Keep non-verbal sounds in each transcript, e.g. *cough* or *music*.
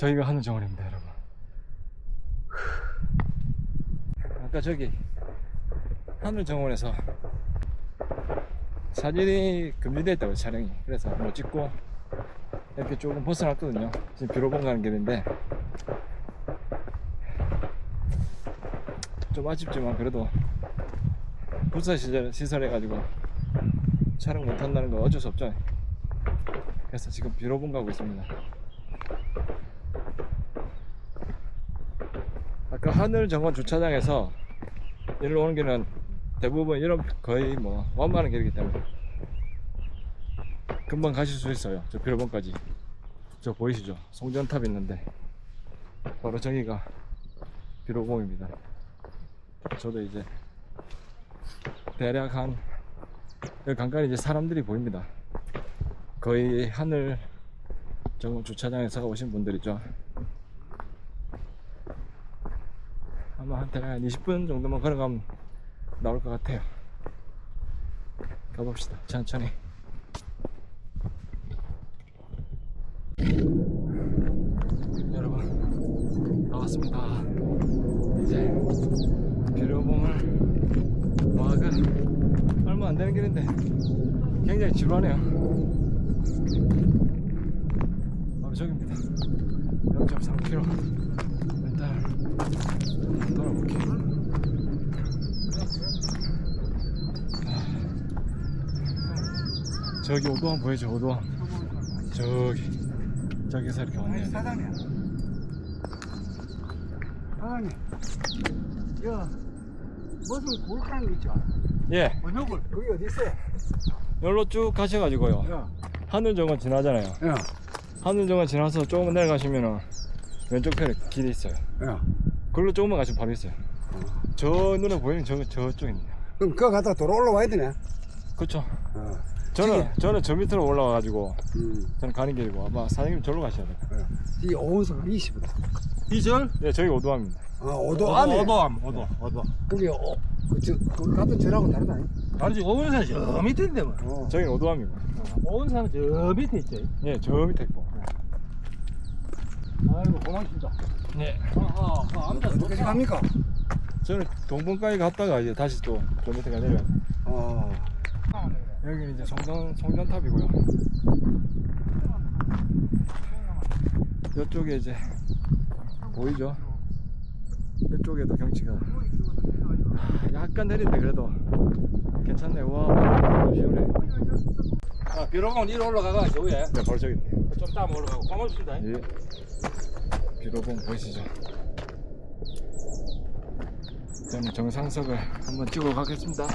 저희가 하는 정원입니다, 여러분. 아까 저기 하늘 정원에서 사진이 금지되어 있다고 촬영이. 그래서 못 찍고 이렇게 조금 벗어났거든요. 지금 비로봉 가는 길인데 좀 아쉽지만 그래도 부서 시설, 시설 해가지고 촬영 못 한다는 건 어쩔 수 없죠. 그래서 지금 비로봉 가고 있습니다. 아까 하늘 정원 주차장에서 일로 오는 길은 대부분 이런 거의 뭐 완만한 길이기 때문에 금방 가실 수 있어요. 저 비로봉까지. 저 보이시죠? 송전탑 있는데 바로 저기가 비로봉입니다. 저도 이제 대략 한 여기 간간히 이제 사람들이 보입니다. 거의 하늘 정원 주차장에서 오신 분들이죠. 한 대략 한 20분 정도만 걸어가면 나올 것 같아요. 가봅시다. 천천히. 여러분 나왔습니다. 이제 비료봉을 와그 얼마 안 되는 길인데 굉장히 지루하네요. 바로 저기입니다. 0.3km. 일단 돌아볼게요. 저기 오도암 보이죠? 오도암. 저기 저기서 이렇게 왔네요. 사장님. 사장님. 여 무슨 거 있죠? 예, 굴? 거기 어디 있어요? 여기로 쭉 가셔가지고요. 야. 하늘정원 지나잖아요. 야. 하늘정원 지나서 조금 내려가시면은 왼쪽 편에 길이 있어요. 야. 그걸로 조금만 가시면 바로 있어요. 저 눈에 보이는 저 저쪽입니다. 그럼 그거 갖다 돌아 올라와야 되네. 그렇죠. 어. 저는 저는 저 밑으로 올라가가지고 음. 저는 가는 길이고 아마 사장님 절로 가셔야 돼요. 어. 이 오은석 20이다. 이절? 네, 저희 오도암입니다. 아, 오도 안에. 오도암, 오도, 오도. 그게 오, 그, 저, 그 같은 절하고 다르다. 다르지, 오은산 저 밑에 있는데 뭐. 어. 저희는 오도암이고. 오은산은 저 밑에 있지. 예, 저 밑에 있고. 아이고, 고맙습니다. 네. 아, 아, 아, 아무튼 어디 갑니까? 저는 동봉까지 갔다가 이제 다시 또저 밑에 가내려. 어. 여기는 이제 송전 송전탑이고요. 이쪽에 이제 보이죠? 이쪽에도 경치가 약간 내린데 그래도 괜찮네. 와, 시원해. 아, 비로공 위로 올라가가, 저기에. 네, 저기. 있네. 좀 따면 올라가고. 고맙습니다. 예. 비로봉 보이시죠? 저는 정상석을 한번 찍어 가겠습니다.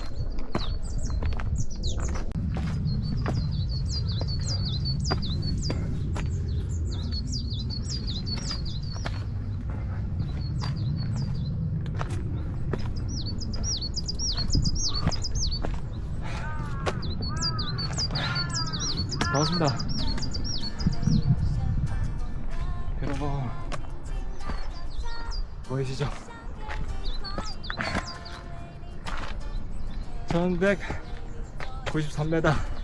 반갑습니다. 여러분 보이시죠? 1193m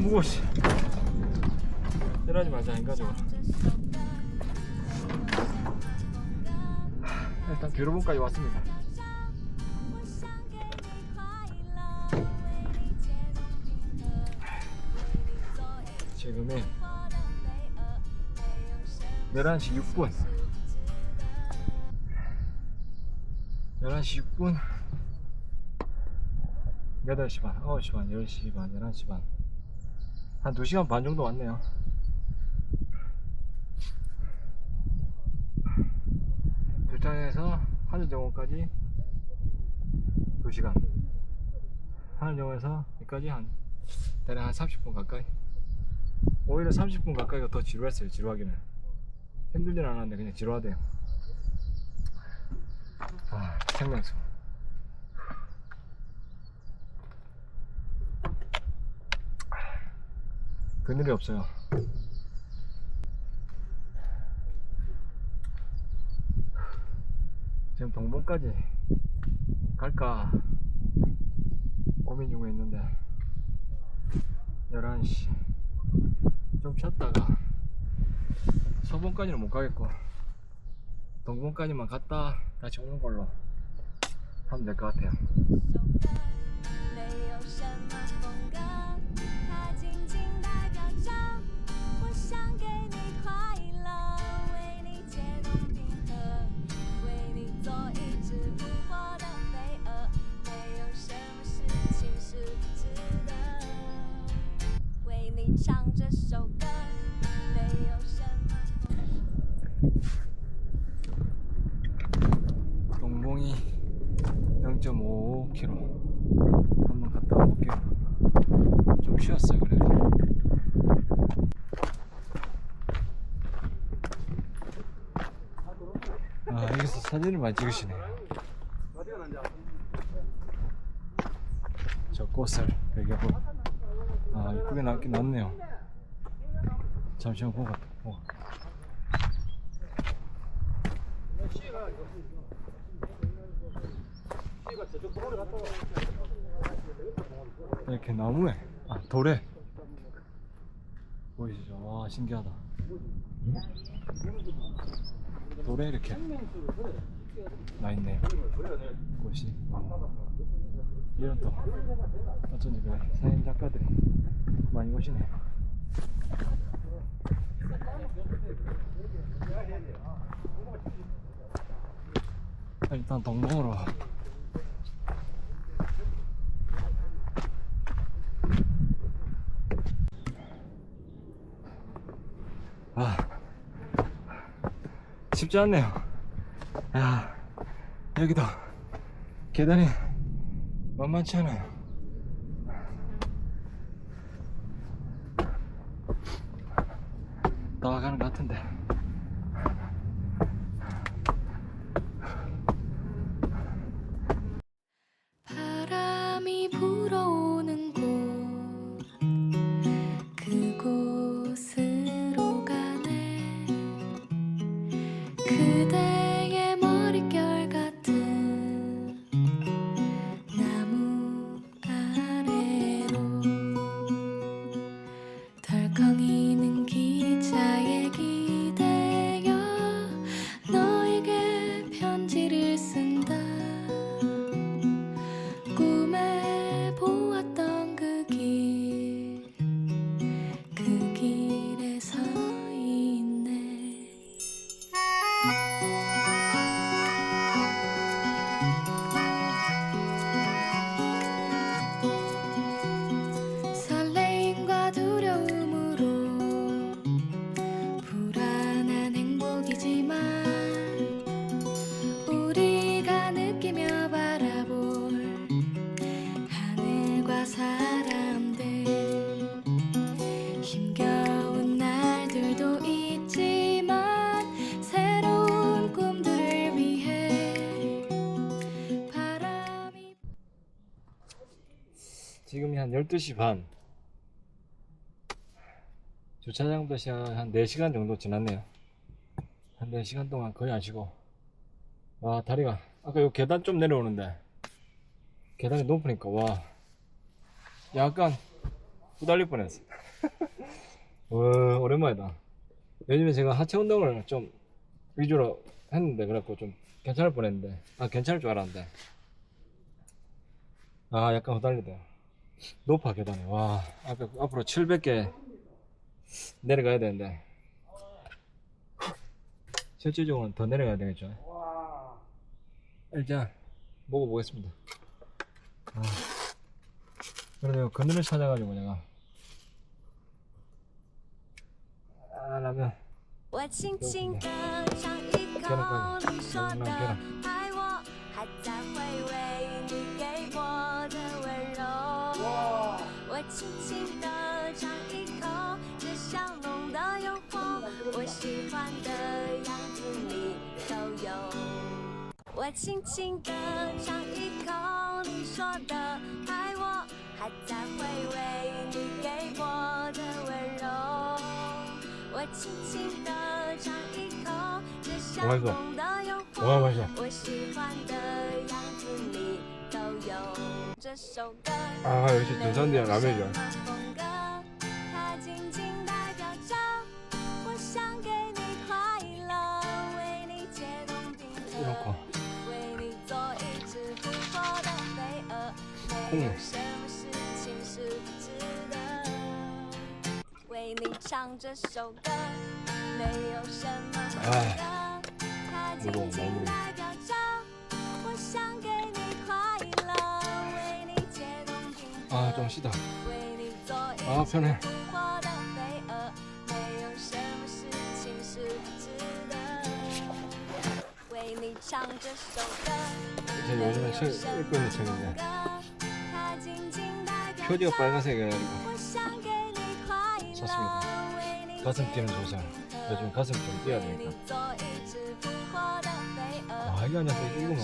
와 무거워 씨 이러지 말자 안 가져와. 하, 일단 비로봉까지 왔습니다. 지금이 11시 6분. 11시 6분? 8시 반, 9시 반, 10시 반, 11시 반. 한 2시간 반 정도 왔네요. 도착해서 하늘정원까지 2시간. 하늘정원에서 여기까지 한, 대략 한 30분 가까이. 오히려 30분 가까이가 더 지루했어요, 지루하기는. 힘들진 않았는데 그냥 지루하대요. 아, 생명수. 그늘이 없어요. 지금 동봉까지 갈까 고민 중에 있는데 11시 좀 쉬었다가 서봉까지는 못 가겠고 동봉까지만 갔다 다시 오는 걸로 하면 될 것 같아요 0.5km 한번 갔다 와볼게요. 좀 쉬었어요 그래도. 아 여기서 사진을 많이 찍으시네요. 저 꽃을 배경으로 아 이쁘게 나긴 났네요. 잠시만 보고 보고 이렇게 나무에 아 돌에 보이시죠? 와 신기하다 돌에 이렇게 나 있네요 꽃이 어. 이런 또 어쩐지 그래 사진 작가들이 많이 오시네요 일단 동봉으로 아 쉽지 않네요. 야 여기도 계단이 만만치 않아요. 나가는 것 같은데 12시 반. 주차장부터 시작 한 4시간 정도 지났네요. 한 4시간 동안 거의 안 쉬고. 와 다리가. 아까 요 계단 좀 내려오는데. 계단이 높으니까 와. 약간 후달릴 뻔했어. *laughs* 와 오랜만이다. 요즘에 제가 하체 운동을 좀 위주로 했는데 그래갖고 좀 괜찮을 뻔했는데. 아 괜찮을 줄 알았는데. 아 약간 후달리다 높아 계단이 와 앞에 앞으로 700개 내려가야 되는데 실질적으로는 더 내려가야 되겠죠 일단 먹어보겠습니다 아, 그래도 그늘을 찾아가지고 내가 아 라면 我轻轻地尝一口你说的爱 轻的尝一口，这香浓的诱惑，我喜欢的样子你都有。我轻轻的尝一口，你说的爱我，还在回味你给我的温柔。我轻轻的尝一口，这香浓的诱惑，我喜欢的样子你。 아 역시 등산대야 라면이야. 이렇게 콩. 아, 아, 좀 쉬다. 아, 편해. 이제 요즘에 책 읽고 있는 책인데 표지가 빨간색이라 좋습니다. 가슴 뛰는 조상. 요즘 가슴 좀 뛰어야 되니까. 아, 이거 안에서 이구만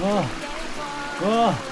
와, 와.